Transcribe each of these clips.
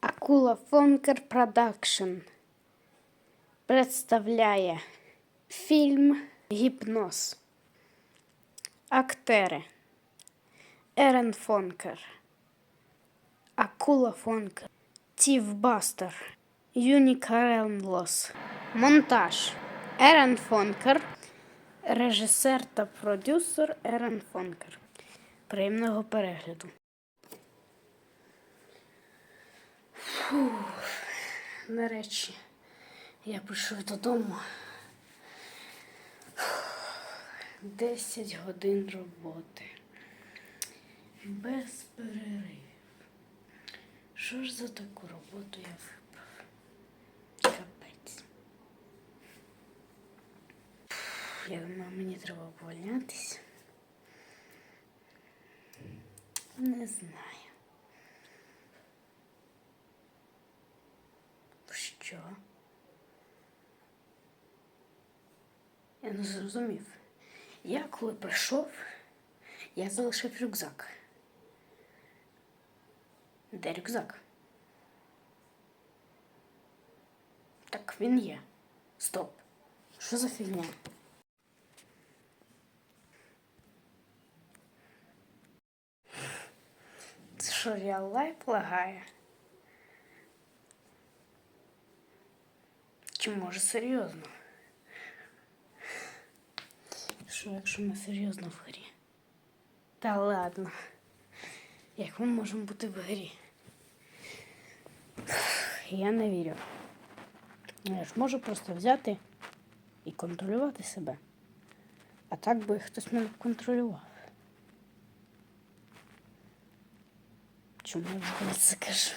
Акула Фонкер Продакшн представляє фільм Гіпноз. Актери Ерен Фонкер, Акула Фонкер, Тів Бастер, Юні Каренлос. Монтаж Ерен Фонкер, режисер та продюсер Ерен Фонкер. Приємного перегляду. Нарешті я прийшов додому. Десять годин роботи. Без перерив. Що ж за таку роботу я вибрав? Капець. Я думаю, мені треба увольнятись. Не знаю. Що? Я не зрозумів. Я коли прийшов, я залишив рюкзак. Де рюкзак? Так він є. Стоп. Що за фігня? Лайф лагає? Чи може серйозно? Що, якщо ми серйозно в грі? Та ладно. Як ми можемо бути в грі? Я не вірю. Я ж можу просто взяти і контролювати себе. А так би хтось мене контролював. Чому я взагалі це кажу?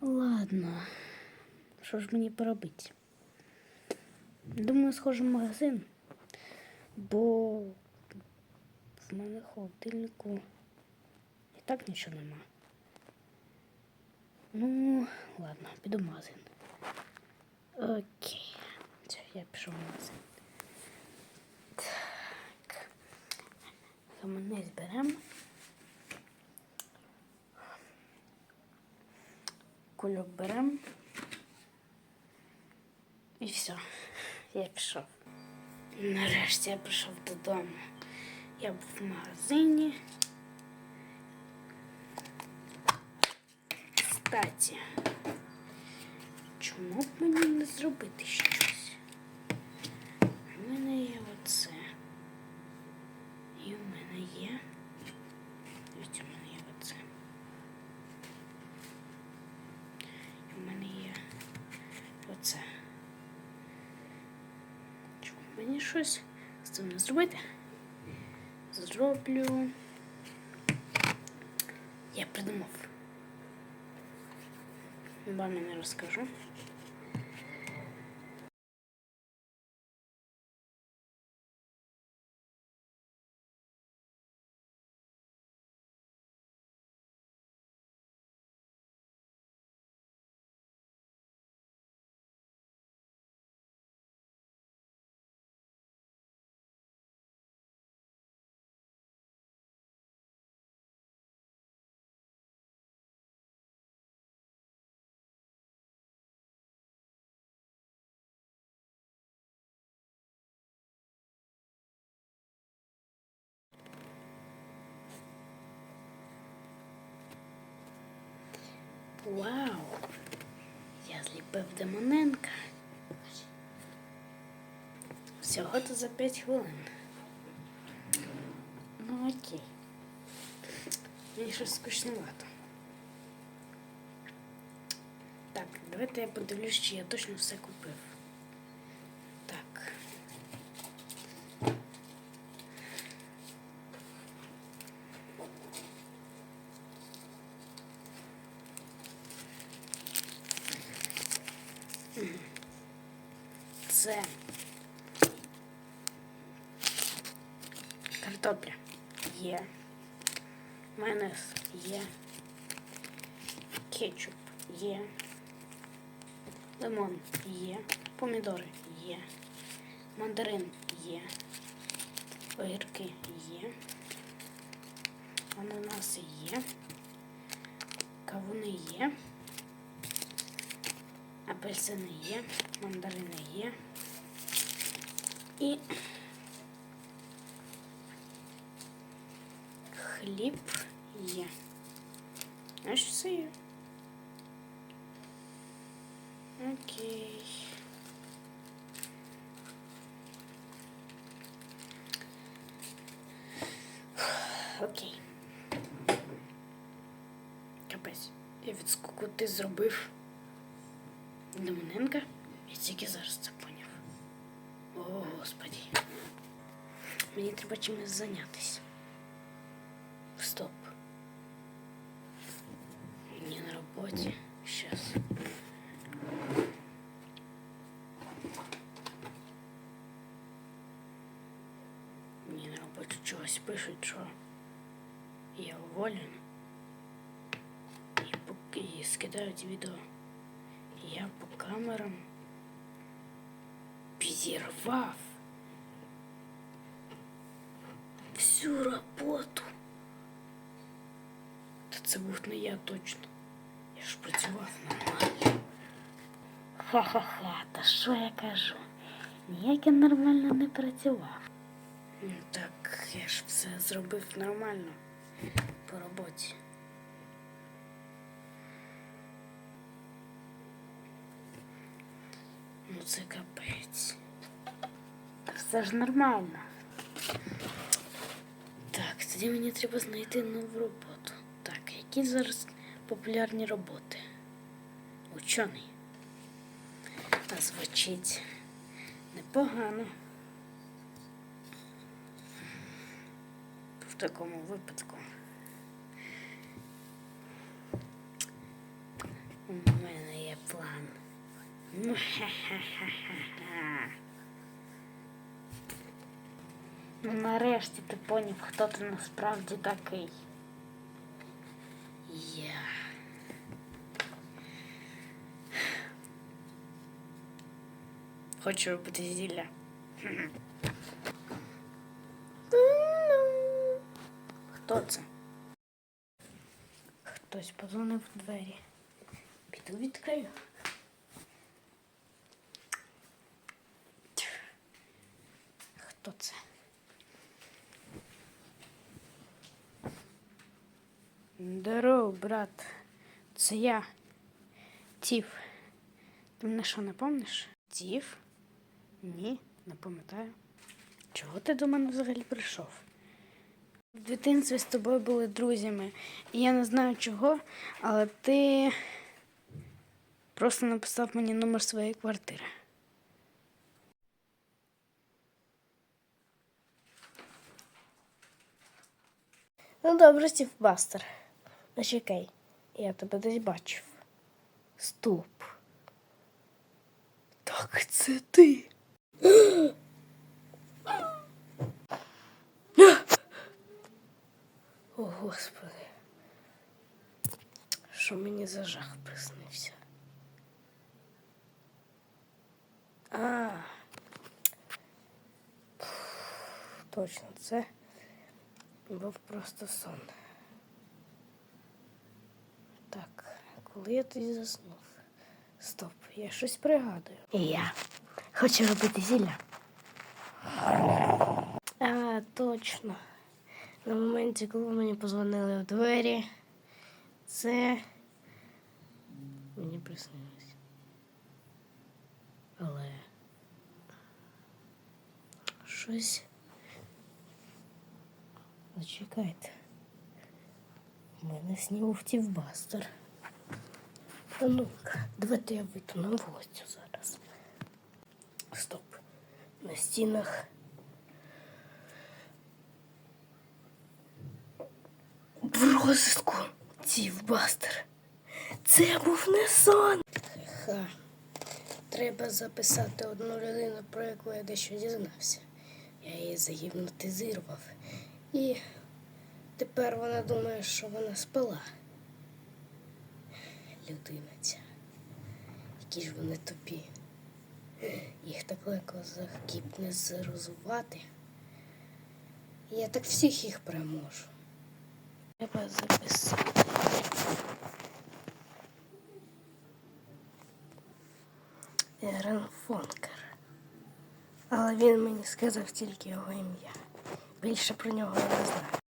Ладно. Що ж мені поробити? Думаю, схожу в магазин, бо в мене холодильнику і так нічого нема. Ну, ладно, піду в магазин. Окей. Все, я пішов в магазин. Так. Гаманець беремо. Кульок беремо. І все, я пішов. Нарешті я прийшов додому. Я був в магазині. Кстати, чому б мені не зробити щось? Щось з цим не? Зроблю. Я придумав. Мамі не розкажу. Вау! Я зліпив Демоненка. Всього то за 5 хвилин. Ну окей. Мені щось скучновато. Так, давайте я подивлюсь, чи я точно все купив. Мандарин є. Огірки є. Ананаси є. Кавуни є. Апельсини є. Мандарини є. І хліб є. Аж все є. Окей. Окей. ти зробив Доминенка. Я тільки зараз це поняв. О, господі. Мені треба чимось зайнятися. Стоп. Не на роботі. Щас. Мені на роботі чогось пишуть, що я уволен. І скидають відео. Я по камерам підірвав всю роботу. Та це був не я точно. Я ж працював нормально. Ха-ха-ха, та що я кажу? Ніяк я нормально не працював. Ну так, я ж все зробив нормально по роботі. Ну це капець. Все ж нормально. Так, тоді мені треба знайти нову роботу. Так, які зараз популярні роботи? Учений. А звучить непогано. В такому випадку. У мене є план. Ну, ха-ха-ха-ха-ха. Ну, нарешті ти поняв, хто ти насправді такий. Я. Хочу робити зілля. Хто це? Хтось подзвонив в двері. Піду відкрию. Хто це? Здорово, брат. Це я. Тіф. Ти мене що не помниш? Тіф? Ні, не пам'ятаю. Чого ти до мене взагалі прийшов? В дитинстві з тобою були друзями. І я не знаю чого, але ти просто написав мені номер своєї квартири. Ну добре, Стів Бастер. Зачекай, я тебе десь бачив. Стоп. Так це ти. О, Господи. Що мені за жах приснився? А. Точно, це був просто сон. Так, коли я тоді заснув? Стоп, я щось пригадую. І я хочу робити зілля. А, точно. На моменті, коли мені позвонили в двері, це мені приснилось. Але щось. Зачекайте. У мене снів Бастер. А ну-ка, давайте я вийду на вулицю зараз. Стоп. На стінах. В розиску Бастер. Це був не сон. Ха. Треба записати одну людину, про яку я дещо дізнався. Я її загіпнотизував. І тепер вона думає, що вона спала. Людина ця. Які ж вони тупі. Їх так легко загіпнезерозувати. Я так всіх їх переможу. Треба записати. Ерен Фонкер. Але він мені сказав тільки його ім'я. Більше про нього не знаю.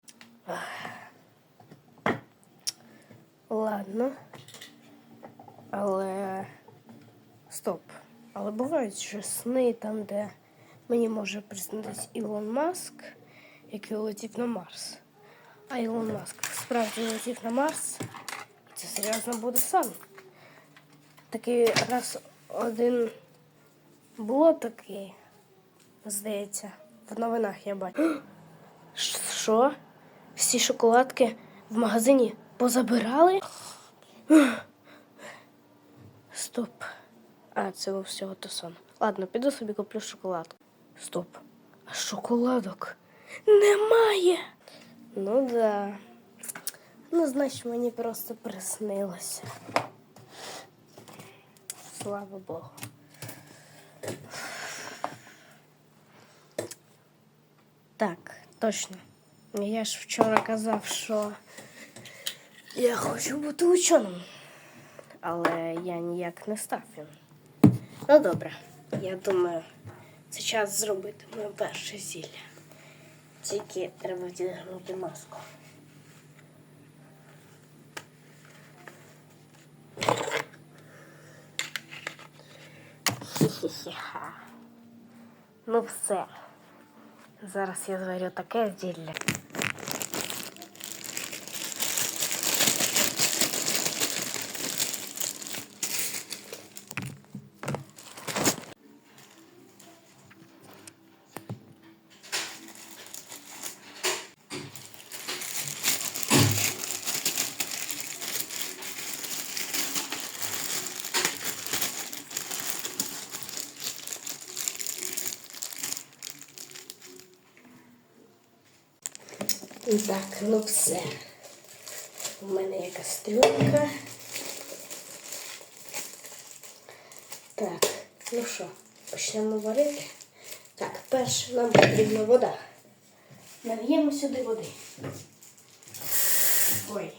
Ладно. Але. Стоп. Але бувають ще сни там, де мені може приснитись Ілон Маск, який летів на Марс. А Ілон Маск справді летів на Марс. Це серйозно буде сон. Такий раз один було такий, здається, в новинах я бачу. Що? Всі шоколадки в магазині позабирали? Стоп. А, це во всього то сон. Ладно, піду собі куплю шоколадку. Стоп. А шоколадок немає. Ну да. Ну, значить, мені просто приснилося. Слава Богу. Так, точно. Я ж вчора казав, що я хочу бути ученим. Але я ніяк не став він. Ну добре, я думаю, це час зробити моє перше зілля. Тільки треба вдягнути маску. Хі-хі-хі-ха. Ну все. Зараз я зварю таке зілля. Так, ну все. У мене є кастрюлька. Так, ну що, почнемо варити. Так, перше нам потрібна вода. Нальємо сюди води. Ой.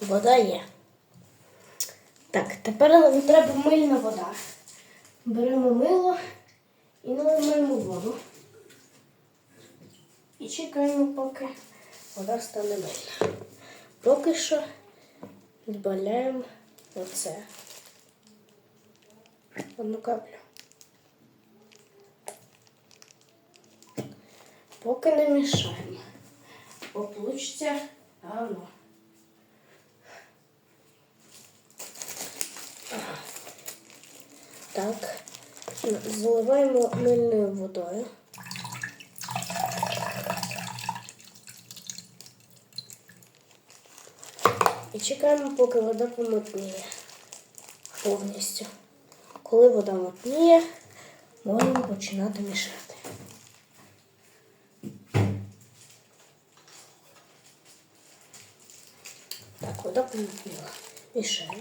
Вода є. Так, тепер нам треба мильна вода. Беремо мило і наливаємо воду. І чекаємо, поки вода стане мильна. Поки що додаємо оце. Одну каплю. Поки не мішаємо. Бо получиться гавно. Так, заливаємо мильною водою. І чекаємо, поки вода помутніє повністю. Коли вода мутніє, можемо починати мішати. Так, вода помутніла. Мішаємо.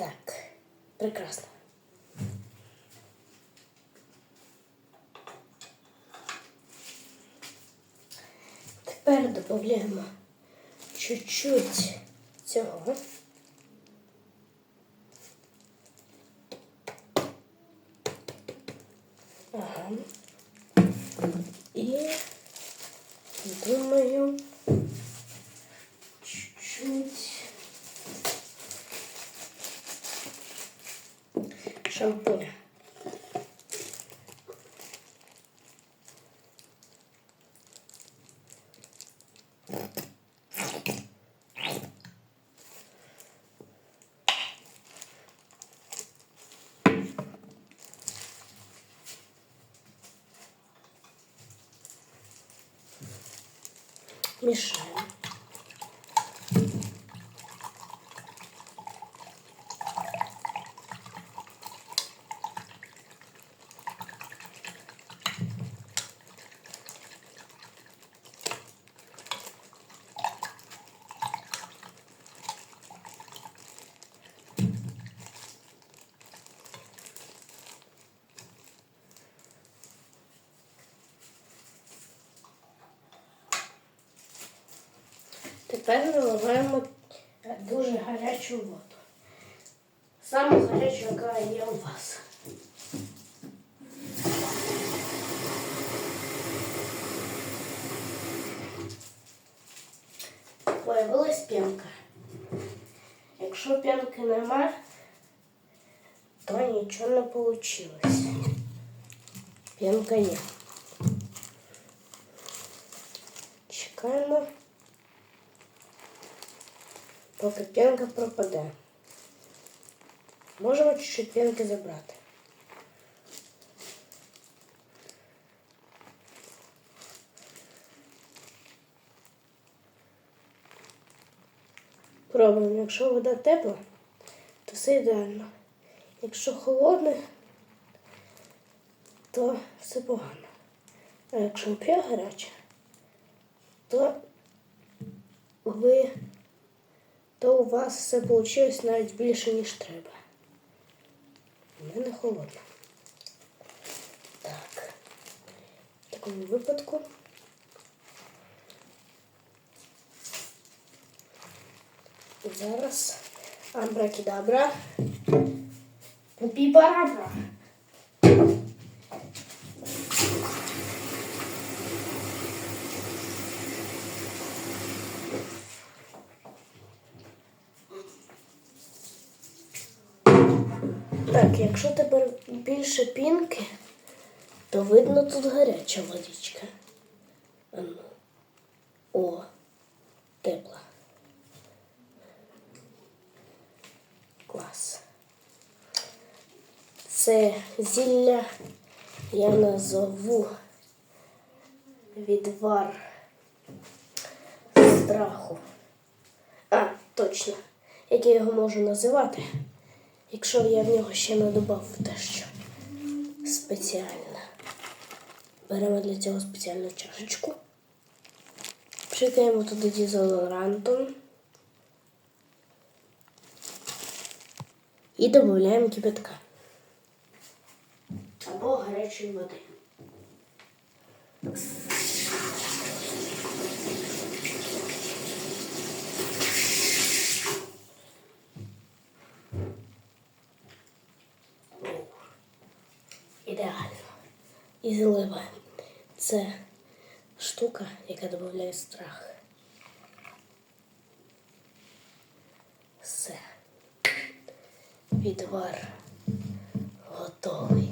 Так, прекрасно. Тепер додаємо чуть-чуть цього. Ага. І думаю, чуть-чуть шампуня. Мішаємо. Тепер наливаємо е, дуже гарячу воду. Саму гарячу, яка є у вас. Появилась п'янка. Якщо п'янки нема, то нічого не вийшло. П'янка є. Чекаємо. Поки п'янка пропаде. Можемо чуть-чуть п'янки забрати. Пробуємо. Якщо вода тепла, то все ідеально. Якщо холодне, то все погано. А якщо п'є гаряче, то ви то у вас все вийшло навіть більше, ніж треба. У мене холодно. Так. В такому випадку. Зараз амбракідабра. Піпарабра. Так, Якщо тепер більше пінки, то видно тут гаряча водичка. О, тепла. Клас. Це зілля я назову відвар страху. А, точно. Як я його можу називати? Якщо я в нього ще не додав дещо спеціальне. Беремо для цього спеціальну чашечку. Пшикаємо туди дезодорантом. І додаємо кипятка. Або гарячої води. Ідеально. І злива. Це штука, яка додає страх. Все. Відвар готовий.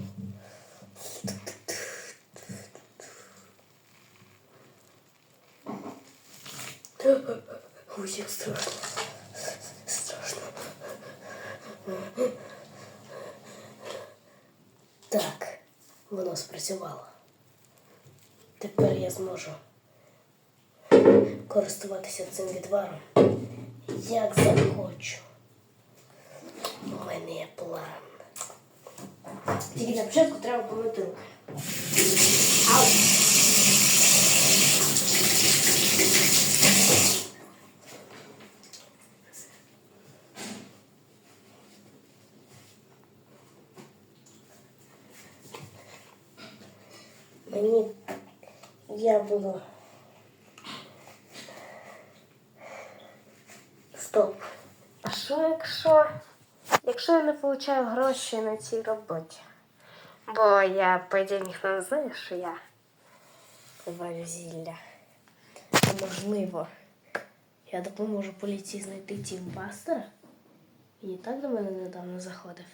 Ой, як страшно. Страшно. Так, воно спрацювало. Тепер я зможу користуватися цим відваром, як захочу. У мене є план. Тільки на початку треба помити руки. Мені я буду. Стоп. А що якщо? Якщо я не получаю гроші на цій роботі? Бо я, по ідеї, не знає, що я варю зілля. А можливо, я допоможу поліції знайти Тімбастера. І так до мене недавно заходив.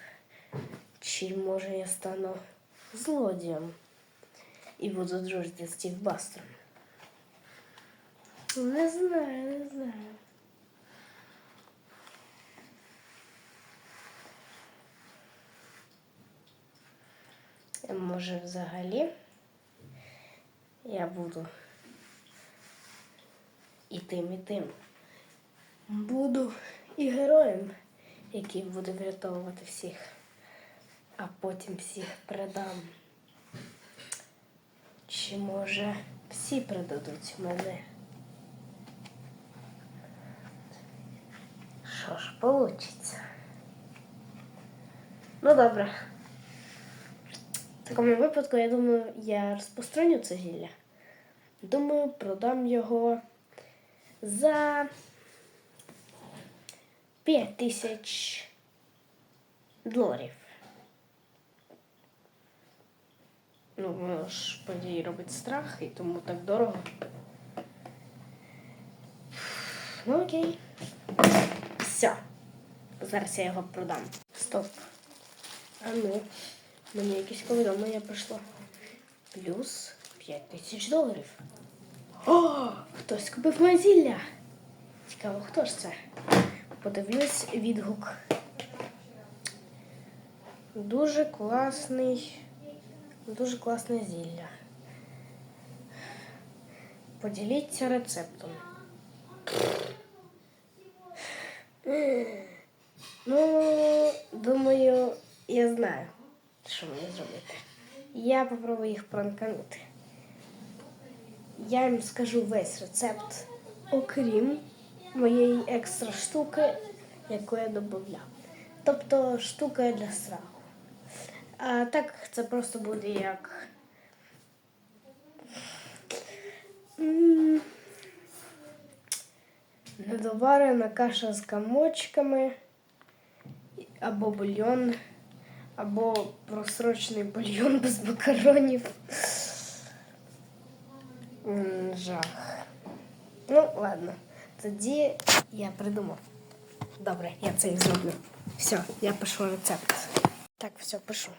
Чи може я стану злодієм і буду дружити з Тімбастером? Не знаю, не знаю. Може, взагалі я буду і тим, і тим. Буду і героєм, який буде врятовувати всіх, а потім всіх предам. Чи може всі предадуть мене? Що ж получиться? Ну добре. В такому випадку, я думаю, я розпространю це зілля. Думаю, продам його за 5 тисяч доларів. Ну, воно ж події робить страх, і тому так дорого. Ну окей. Все. Зараз я його продам. Стоп. А ну, мені якесь повідомлення прийшло. Плюс 5 тисяч доларів. О, хтось купив моє зілля. Цікаво, хто ж це? Подивлюсь відгук. Дуже класний. Дуже класне зілля. Поділіться рецептом. Ну, думаю, я знаю, що мені зробити. Я попробую їх пранканути. Я їм скажу весь рецепт, окрім моєї екстра штуки, яку я додав. Тобто штука для страху. А так це просто буде як. Недоварена каша з комочками, або бульйон, або просрочений бульйон без макаронів. Жах. Ну, ладно. Тоді я придумав. Добре, я це і зроблю. Все, я пишу рецепт. Так, все, пишу.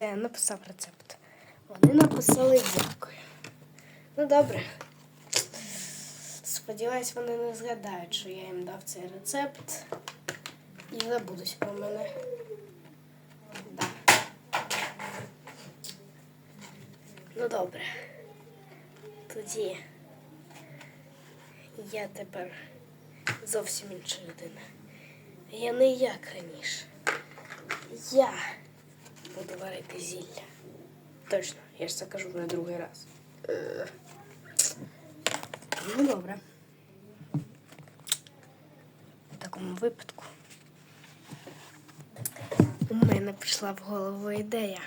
Я написав рецепт. Вони написали дякую. Ну добре. Сподіваюсь, вони не згадають, що я їм дав цей рецепт і забудуть про мене. Да. Ну добре. Тоді я тепер зовсім інша людина. Я не як раніше. Я буду варити зілля. Точно, я ж це кажу на другий раз. Ну добре. В такому випадку у мене прийшла в голову ідея.